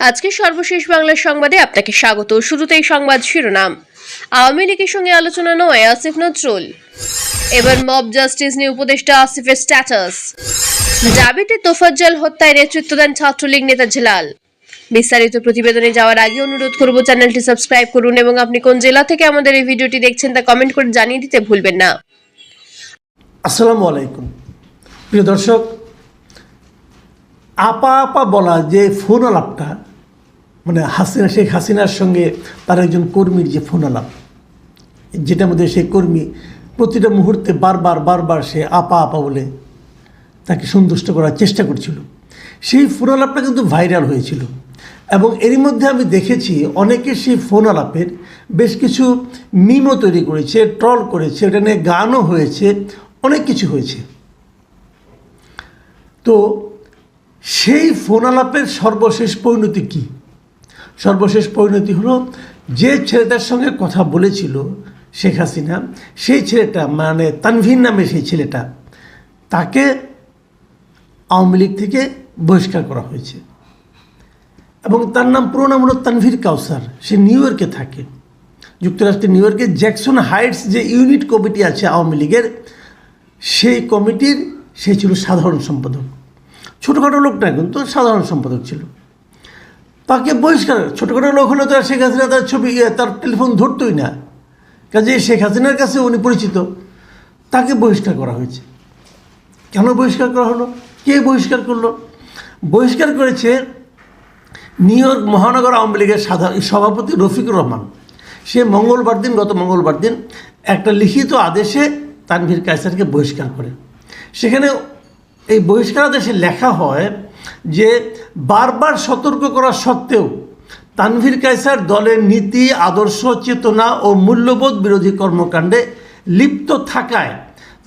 আজকে সর্বশেষ বাংলার সংবাদে আপনাকে স্বাগত। শুরুতেই সংবাদ শিরোনাম। আওয়ামী লীগের সঙ্গে আলোচনা নয়, আসিফ নজরুল। এবার মব জাস্টিস নিয়ে উপদেষ্টা আসিফের স্ট্যাটাস। জাবিতে তোফাজ্জল হত্যায় নেতৃত্ব দেন ছাত্রলীগ নেতা জেলাল বিস্তারিত প্রতিবেদনে যাওয়ার আগে অনুরোধ করব চ্যানেলটি সাবস্ক্রাইব করুন এবং আপনি কোন জেলা থেকে আমাদের এই ভিডিওটি দেখছেন তা কমেন্ট করে জানিয়ে দিতে ভুলবেন না। আসসালামু আলাইকুম। প্রিয় দর্শক, আপা আপা বলা যে ফোন আলাপটা মানে হাসিনা, শেখ হাসিনার সঙ্গে তার একজন কর্মীর যে ফোন আলাপ যেটার মধ্যে সেই কর্মী প্রতিটা মুহূর্তে বারবার বারবার সে আপা আপা বলে তাকে সন্তুষ্ট করার চেষ্টা করছিল। সেই ফোন আলাপটা কিন্তু ভাইরাল হয়েছিল। এবং এরই মধ্যে আমি দেখেছি অনেকে সেই ফোন আলাপের বেশ কিছু মিমও তৈরি করেছে, ট্রল করেছে, ওটা নিয়ে গানও হয়েছে, অনেক কিছু হয়েছে। তো সেই ফোন আলাপের সর্বশেষ পরিণতি কী? সর্বশেষ পরিণতি হলো, যে ছেলেটার সঙ্গে কথা বলেছিল শেখ হাসিনা, সেই ছেলেটা মানে তানভীর নামে সেই ছেলেটা, তাকে আওয়ামী লীগ থেকে বহিষ্কার করা হয়েছে। এবং তার নাম, পুরো নাম হলো তানভীর কাউসার। সে নিউ ইয়র্কে থাকে। যুক্তরাষ্ট্রের নিউ ইয়র্কে জ্যাকসন হাইটস যে ইউনিট কমিটি আছে আওয়ামী লীগের, সেই কমিটির, সে ছিল সাধারণ সম্পাদক। ছোটোখাটো লোক না কিন্তু সাধারণ সম্পাদক ছিল। তাকে বহিষ্কার ছোটোখাটো লোক হলে তো আর শেখ হাসিনা তার ছবি ইয়ে, তার টেলিফোন ধরতই না। কাজে শেখ হাসিনার কাছে উনি পরিচিত। তাকে বহিষ্কার করা হয়েছে। কেন বহিষ্কার করা হলো? কে বহিষ্কার করল? বহিষ্কার করেছে নিউ ইয়র্ক মহানগর আওয়ামী লীগের সাধারণ সভাপতি রফিকুর রহমান। সে মঙ্গলবার দিন গত মঙ্গলবার দিন একটা লিখিত আদেশে তানভীর কায়সারকে বহিষ্কার করে। সেখানে এই বহিষ্কার আদেশে লেখা হয় যে বারবার সতর্ক করা সত্ত্বেও তানভীর কায়সার দলের নীতি, আদর্শ, চেতনা ও মূল্যবোধ বিরোধী কর্মকাণ্ডে লিপ্ত থাকায়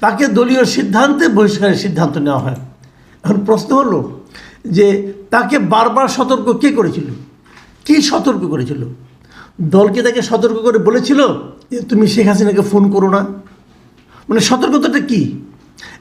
তাকে দলীয় সিদ্ধান্তে বহিষ্কারের সিদ্ধান্ত নেওয়া হয়। এখন প্রশ্ন হলো যে তাকে বারবার সতর্ক কে করেছিল? কি সতর্ক করেছিল? দলকে তাকে সতর্ক করে বলেছিল যে তুমি শেখ হাসিনাকে ফোন করো না? মানে সতর্কতাটা কি?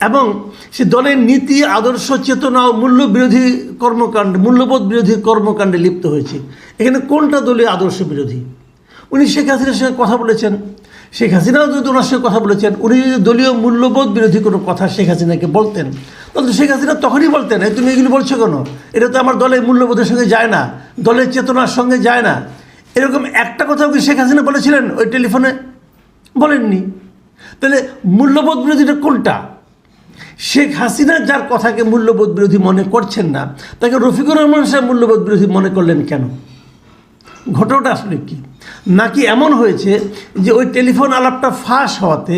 এবং সে দলের নীতি, আদর্শ, চেতনা ও মূল্য বিরোধী কর্মকাণ্ড, মূল্যবোধ বিরোধী কর্মকাণ্ডে লিপ্ত হয়েছে। এখানে কোনটা দলীয় আদর্শ বিরোধী? উনি শেখ হাসিনার সঙ্গে কথা বলেছেন। শেখ হাসিনাও যদি ওনার সঙ্গে কথা বলেছেন, উনি যদি দলীয় মূল্যবোধ বিরোধী কোনো কথা শেখ হাসিনাকে বলতেন, তাহলে শেখ হাসিনা তখনই বলতেন, "এই তুমি এগুলি বলছো কেন? এটা তো আমার দলের মূল্যবোধের সঙ্গে যায় না, দলের চেতনার সঙ্গে যায় না। এরকম একটা কথাও কি শেখ হাসিনা বলেছিলেন ওই টেলিফোনে? বলেননি। তাহলে মূল্যবোধ বিরোধীটা কোনটা? শেখ হাসিনা যার কথাকে মূল্যবোধ বিরোধী মনে করছেন না, তাকে রফিকুর রহমান সাহেব মূল্যবোধ বিরোধী মনে করলেন কেন? ঘটনাটা আসলে কি? নাকি এমন হয়েছে যে ওই টেলিফোন আলাপটা ফাঁস হওয়াতে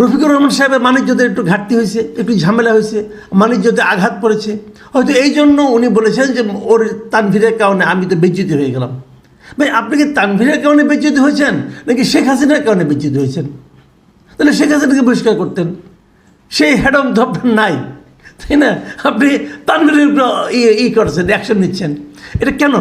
রফিকুর রহমান সাহেবের বাণিজ্যদের একটু ঘাটতি হয়েছে, একটু ঝামেলা হয়েছে বাণিজ্যতে আঘাত পড়েছে? হয়তো এই জন্য উনি বলেছেন যে ওর তানভীরের কারণে আমি তো বেজ্জিত হয়ে গেলাম। ভাই, আপনি কি তানভীরের কারণে বেজ্জিত হয়েছেন নাকি শেখ হাসিনার কারণে বেজ্জিত হয়েছেন? তাহলে শেখ হাসিনাকে বহিষ্কার করতেন। সেই হেড হ্যাডম ধপটা নাই। তাই না? আপনি উপর ই- করছেন অ্যাকশন নিচ্ছেন। এটা কেন?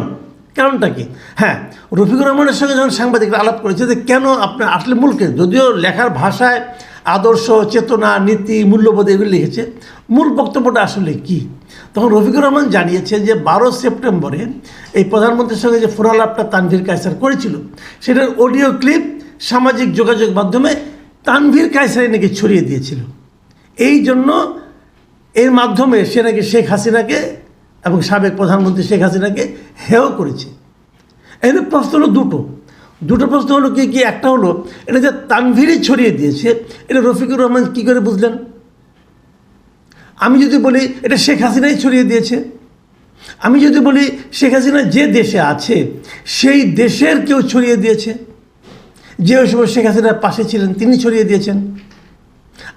কারণটা কি? হ্যাঁ রফিকুর রহমানের সঙ্গে যখন সাংবাদিকরা আলাপ করেছে যে কেন আপনার আসলে মূলকে, যদিও লেখার ভাষায় আদর্শ, চেতনা, নীতি, মূল্যবোধ এগুলো লিখেছে, মূল বক্তব্যটা আসলে কি? তখন রফিকুর রহমান জানিয়েছেন যে বারো সেপ্টেম্বরে এই প্রধানমন্ত্রীর সঙ্গে যে ফোরালাপটা তানভীর কায়সার করেছিল, সেটার অডিও ক্লিপ সামাজিক যোগাযোগ মাধ্যমে তানভীর কায়সারে নাকি ছড়িয়ে দিয়েছিল। এই জন্য এর মাধ্যমে সে নাকি শেখ হাসিনাকে এবং সাবেক প্রধানমন্ত্রী শেখ হাসিনাকে হেয় করেছে। এখানে প্রশ্ন হলো দুটো। দুটো প্রশ্ন হলো কি কি? একটা হলো, এটা যে তানভীরই ছড়িয়ে দিয়েছে, এটা রফিকুর রহমান কী করে বুঝলেন? আমি যদি বলি, এটা শেখ হাসিনাই ছড়িয়ে দিয়েছে। আমি যদি বলি, শেখ হাসিনা যে দেশে আছে, সেই দেশের কেউ ছড়িয়ে দিয়েছে। যে ওই সময় শেখ হাসিনার পাশে ছিলেন, তিনি ছড়িয়ে দিয়েছেন।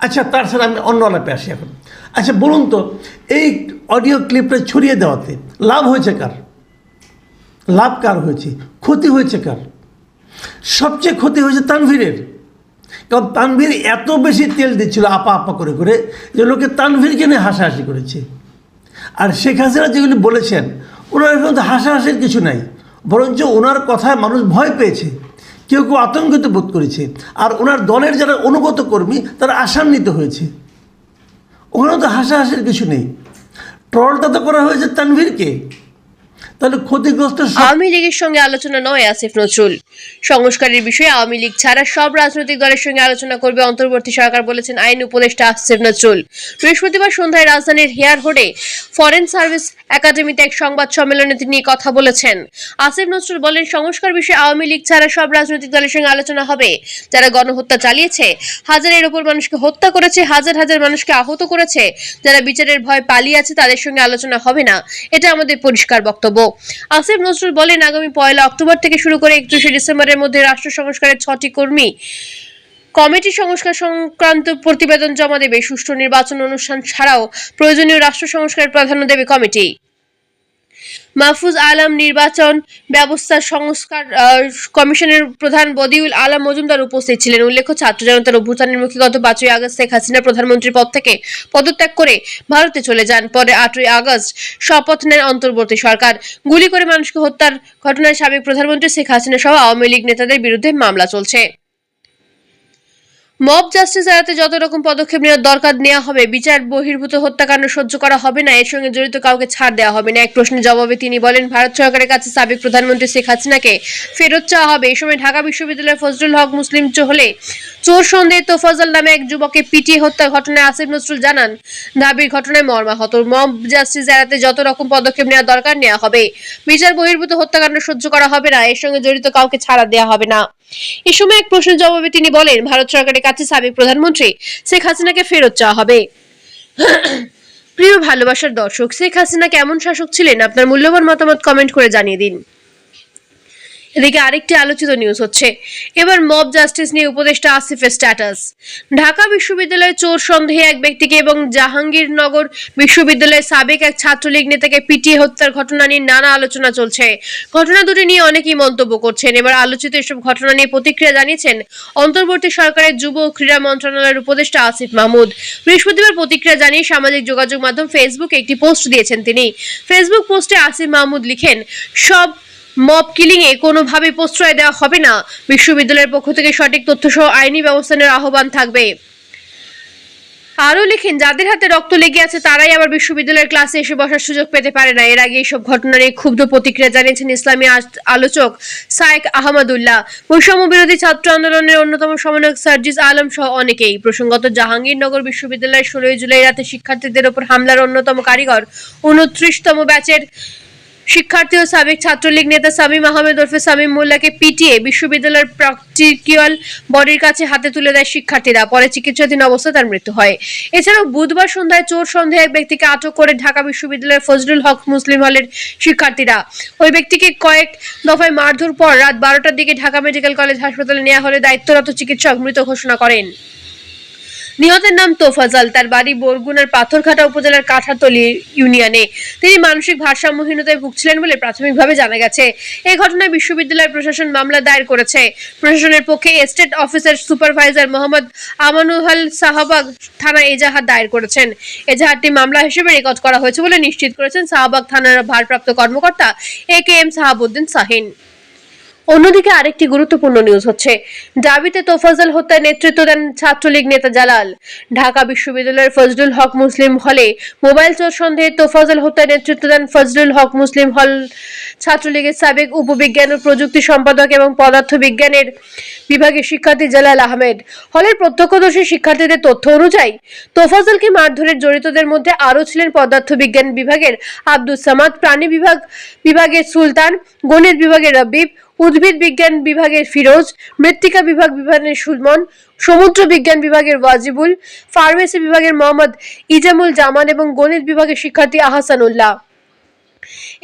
আচ্ছা তার সাথে আমি অন্য আলাপে আসি এখন। আচ্ছা বলুন তো, এই অডিও ক্লিপটা ছড়িয়ে দেওয়াতে লাভ হয়েছে কার? লাভ কার হয়েছে? ক্ষতি হয়েছে কার? সবচেয়ে ক্ষতি হয়েছে তানভীরের। কারণ তানভীর এত বেশি তেল দিচ্ছিল আপা আপা করে করে যে লোকে তানভীরকে নিয়ে হাসাহাসি করেছে। আর শেখ হাসিনা যেগুলি বলেছেন, ওনার এখন তো হাসাহাসির কিছু নাই, বরঞ্চ ওনার কথায় মানুষ ভয় পেয়েছে। কেউ কেউ আতঙ্কিত বোধ করেছে। আর ওনার দলের যারা অনুগত কর্মী, তারা আশান্বিত হয়েছে। ওখানে তো হাসাহাসির কিছু নেই। ট্রলটা তো করা হয়েছে তানভীরকে। তাহলে ক্ষতিগ্রস্ত আওয়ামী লীগের সঙ্গে আলোচনা নয়, আসিফ নজরুল। সংস্কারের বিষয়ে আওয়ামী লীগ ছাড়া সব রাজনৈতিক দলের সঙ্গে আলোচনা করবে অন্তর্বর্তী সরকার বলেছেন আইন উপদেষ্টা আসিফ নজরুল। বৃহস্পতিবার সন্ধ্যায় রাজধানীর হেয়ার হোডে ফরেন সার্ভিস একাডেমিতে এক সংবাদ সম্মেলনে তিনি কথা বলেছেন। আসিফ নজরুল বলেন, সংস্কার বিষয়ে আওয়ামী লীগ ছাড়া সব রাজনৈতিক দলের সঙ্গে আলোচনা হবে। যারা গণহত্যা চালিয়েছে, হাজারের ওপর মানুষকে হত্যা করেছে, হাজার হাজার মানুষকে আহত করেছে, যারা বিচারের ভয় পালিয়ে আছে, তাদের সঙ্গে আলোচনা হবে না। এটা আমাদের পরিষ্কার বক্তব্য। আসিফ নজরুল বলেন, আগামী পয়লা অক্টোবর থেকে শুরু করে একত্রিশে ডিসেম্বরের মধ্যে রাষ্ট্র সংস্কারের ছটি কর্মী কমিটি সংস্কার সংক্রান্ত প্রতিবেদন জমা দেবে। সুষ্ঠু নির্বাচন অনুষ্ঠান ছাড়াও প্রয়োজনীয় রাষ্ট্র সংস্কারের প্রাধান্য দেবে কমিটি। মাহফুজ আলম নির্বাচন ব্যবস্থা সংস্কার কমিশনের প্রধান বদিউল আলম মজুমদার উপস্থিত ছিলেন। উল্লেখ্য, ছাত্র জনতার অভ্যুত্থানের মুখে গত পাঁচই আগস্ট শেখ হাসিনা প্রধানমন্ত্রীর পদ থেকে পদত্যাগ করে ভারতে চলে যান। পরে আটই আগস্ট শপথ নেন অন্তর্বর্তী সরকার। গুলি করে মানুষকে হত্যার ঘটনায় সাবেক প্রধানমন্ত্রী শেখ হাসিনা সহ আওয়ামী লীগ নেতাদের বিরুদ্ধে মামলা চলছে। মব জাস্টিস এড়াতে যত রকম পদক্ষেপ নেওয়ার দরকার নেওয়া হবে, বিচার বহির্ভূত হত্যাকাণ্ড সহ্য করা হবে না, এর সঙ্গে জড়িত কাউকে ছাড় দেওয়া হবে না। এক প্রশ্নের জবাবে তিনি বলেন, ভারত সরকারের কাছে সাবেক প্রধানমন্ত্রী শেখ হাসিনাকে ফেরত চাওয়া হবে। এই সময় ঢাকা বিশ্ববিদ্যালয়ের ফজলুল হক মুসলিম হলে চোর সন্দেহে তোফাজল নামে এক যুবককে পিটিয়ে হত্যার ঘটনায় আসিফ নজরুল জানান, দাবির ঘটনায় মর্মাহত। মব জাস্টিস এড়াতে যত রকম পদক্ষেপ নেওয়া দরকার নেওয়া হবে। বিচার বহির্ভূত হত্যাকাণ্ড সহ্য করা হবে না, এর সঙ্গে জড়িত কাউকে ছাড়া দেওয়া হবে না। এ সময় এক প্রশ্নের জবাবে তিনি বলেন, ভারত সরকারের কাছে সাবেক প্রধানমন্ত্রী শেখ হাসিনাকে ফেরত চাওয়া হবে। প্রিয় ভালোবাসার দর্শক, শেখ হাসিনা কেমন শাসক ছিলেন? আপনার মূল্যবান মতামত কমেন্ট করে জানিয়ে দিন। এদিকে আরেকটি আলোচিত নিউজ হচ্ছে। এবার মব জাস্টিস নিয়ে উপদেষ্টা আসিফের স্ট্যাটাস ঢাকা বিশ্ববিদ্যালয়ে চোর সন্দেহে এক ব্যক্তিকে এবং জাহাঙ্গীরনগর বিশ্ববিদ্যালয়ের সাবেক এক ছাত্রলীগ নেতাকে পিটিয়ে হত্যার ঘটনা নিয়ে নানা আলোচনা চলছে। ঘটনা দুটি নিয়ে অনেকেই মন্তব্য করছেন। এবার আলোচিত এসব ঘটনা নিয়ে প্রতিক্রিয়া জানিয়েছেন অন্তর্বর্তী সরকারের যুব ও ক্রীড়া মন্ত্রণালয়ের উপদেষ্টা আসিফ মাহমুদ। বৃহস্পতিবার প্রতিক্রিয়া জানিয়ে সামাজিক যোগাযোগ মাধ্যম ফেসবুকে একটি পোস্ট দিয়েছেন তিনি। ফেসবুক পোস্টে আসিফ মাহমুদ লিখেন, সব মব কিলিং এ কোনোভাবে প্রশ্রয় দেওয়া হবে না। বিশ্ববিদ্যালয়ের পক্ষ থেকে সঠিক তথ্য সহ আইনি ব্যবস্থা নেওয়ার আহ্বান থাকবে। আরও লিখেন, যাদের হাতে রক্ত লেগে আছে তারাই আবার বিশ্ববিদ্যালয়ের ক্লাসে এসে বসার সুযোগ পেতে পারে না। এর আগে এইসব ঘটনা নিয়ে ক্ষুব্ধ প্রতিক্রিয়া জানিয়েছেন ইসলামী আলোচক সায়েক আহমদুল্লাহ। বৈষম্য বিরোধী ছাত্র আন্দোলনের অন্যতম সমন্বয়ক সার্জিস আলম সহ অনেকেই। প্রসঙ্গত, জাহাঙ্গীরনগর বিশ্ববিদ্যালয়ের ষোলোই জুলাই রাতে শিক্ষার্থীদের ওপর হামলার অন্যতম কারিগর, উনত্রিশতম ব্যাচের শিক্ষার্থী ও সাবেক ছাত্রলীগ নেতা সামিম আহমেদ ওরফে সামিম মোল্লাকে পিটিয়ে বিশ্ববিদ্যালয়ের প্র্যাকটিক্যাল বডির কাছে হাতে তুলে দেয় শিক্ষার্থীরা। পরে চিকিৎসাধীন অবস্থায় তার মৃত্যু হয়। এছাড়াও বুধবার সন্ধ্যায় চোর সন্দেহে এক ব্যক্তিকে আটক করে ঢাকা বিশ্ববিদ্যালয়ের ফজলুল হক মুসলিম হলের শিক্ষার্থীরা। ওই ব্যক্তিকে কয়েক দফায় মারধর পর রাত বারোটার দিকে ঢাকা মেডিকেল কলেজ হাসপাতালে নেওয়া হলে দায়িত্বরত চিকিৎসক মৃত ঘোষণা করেন। নিহতের নাম তোফাজাল তার বাড়ি বরগুনার পাথরঘাটা উপজেলার কাঠাতলি ইউনিয়নে। তিনি মানসিক ভারসাম্যহীনতায় ভুগছিলেন বলে প্রাথমিকভাবে জানা গেছে। এই ঘটনায় বিশ্ববিদ্যালয় প্রশাসন মামলা দায়ের করেছে। প্রশাসনের পক্ষে estate officer supervisor Mohammad Amanul Shahbag থানা এজাহার দায়ের করেছেন। এজাহারটি মামলা হিসেবে রেকর্ড করা হয়েছে বলে নিশ্চিত করেছেন শাহবাগ থানার ভারপ্রাপ্ত কর্মকর্তা A K M Sahabuddin Shahin. অন্যদিকে আরেকটি গুরুত্বপূর্ণ নিউজ হচ্ছে। দাবিতে তোফাজল হত্যায় নেতৃত্ব দেন ছাত্রলীগ নেতা জালাল। ঢাকা বিশ্ববিদ্যালয়ের ফজলুল হক মুসলিম হলে মোবাইল চোর সন্দেহে তোফাজল হত্যায় নেতৃত্ব দেন ফজলুল হক মুসলিম হল ছাত্রলীগের সাবেক উপবিজ্ঞান ও প্রযুক্তি সম্পাদক এবং পদার্থ বিজ্ঞানের বিভাগের শিক্ষার্থী জালাল আহমেদ। হলের প্রত্যক্ষদর্শী শিক্ষার্থীদের তথ্য অনুযায়ী তোফাজলকে মারধরের জড়িতদের মধ্যে আরও ছিলেন পদার্থ বিজ্ঞান বিভাগের আব্দুল সামাদ, প্রাণী বিভাগ বিভাগের সুলতান, গণিত বিভাগের রবিব উদ্ভিদ বিজ্ঞান বিভাগের ফিরোজ, মৃত্তিকা বিভাগ বিভাগের সুলমন, সমুদ্র বিজ্ঞান বিভাগের ওয়াজিবুল, ফার্মেসি বিভাগের মোহাম্মদ ইজামুল জামান এবং গণিত বিভাগের শিক্ষার্থী আহসানুল্লাহ।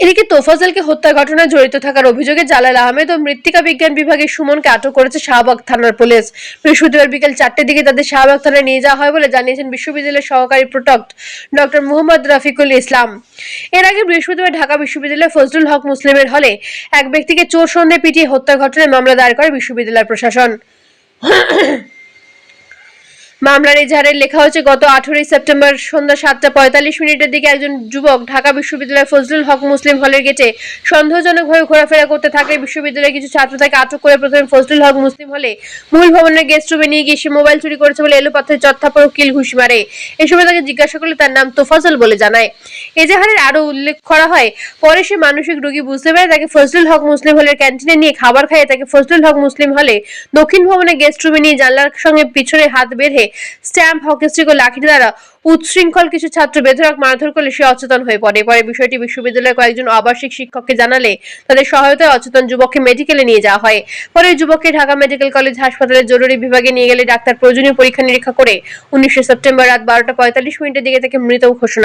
এদিকে তোফাজলকে হত্যার ঘটনায় জড়িত থাকার অভিযোগে জালাল আহমেদ ও মৃত্তিকা বিজ্ঞান বিভাগের সুমনকে আটক করেছে শাহবাগ থানার পুলিশ। বৃহস্পতিবার বিকেল চারটের দিকে তাদের শাহবাগ থানায় নিয়ে যাওয়া হয় বলে জানিয়েছেন বিশ্ববিদ্যালয়ের সহকারী প্রটক্ট ডক্টর মোহাম্মদ রফিকুল ইসলাম। এর আগে বৃহস্পতিবার ঢাকা বিশ্ববিদ্যালয়ের ফজলুল হক মুসলিমের হলে এক ব্যক্তিকে চোর সন্দেহে পিটিয়ে হত্যার ঘটনায় মামলা দায়ের করে বিশ্ববিদ্যালয় প্রশাসন। মামলার এজাহারে লেখা হয়েছে, গত আঠেরোই সেপ্টেম্বর সন্ধ্যা সাতটা পঁয়তাল্লিশ মিনিটের দিকে একজন যুবক ঢাকা বিশ্ববিদ্যালয়ের ফজলুল হক মুসলিম হলের গেটে সন্দেহজনকভাবে ঘোরাফেরা করতে থাকলে বিশ্ববিদ্যালয়ের কিছু ছাত্র তাকে আটক করে প্রথমে ফজলুল হক মুসলিম হলে মূল ভবনের গেস্ট রুমে নিয়ে গিয়ে সে মোবাইল চুরি করেছে বলে এলোপাথের চত্থাপর কিল ঘুষি মারে। এ সময় তাকে জিজ্ঞাসা করলে তার নাম তোফাজল বলে জানায়। এজাহারের আরও উল্লেখ করা হয়, পরে সে মানসিক রোগী বুঝতে পারে তাকে ফজলুল হক মুসলিম হলের ক্যান্টিনে নিয়ে খাবার খাইয়ে তাকে ফজলুল হক মুসলিম হলে দক্ষিণ ভবনে গেস্ট রুমে নিয়ে জানলার সঙ্গে পিছনে হাত বেঁধে স্ট্যাম্প হকিস্টিক ও লাঠি দ্বারা উচ্ছৃঙ্খল কিছু ছাত্র বেধরক মারধর করলে সে অচেতন হয়ে পড়ে। পরে বিষয়টি বিশ্ববিদ্যালয়ের কয়েকজন আবাসিক শিক্ষককে জানালে তাদের সহায়তায় অচেতন যুবককে মেডিকেলে নিয়ে যাওয়া হয়। পরে যুবককে ঢাকা মেডিকেল কলেজ হাসপাতালে জরুরি বিভাগে নিয়ে গেলে ডাক্তার প্রয়োজনীয় পরীক্ষা নিরীক্ষা করে উনিশে সেপ্টেম্বর রাত বারোটা পঁয়তাল্লিশ মিনিটের দিকে তাকে মৃত ঘোষণা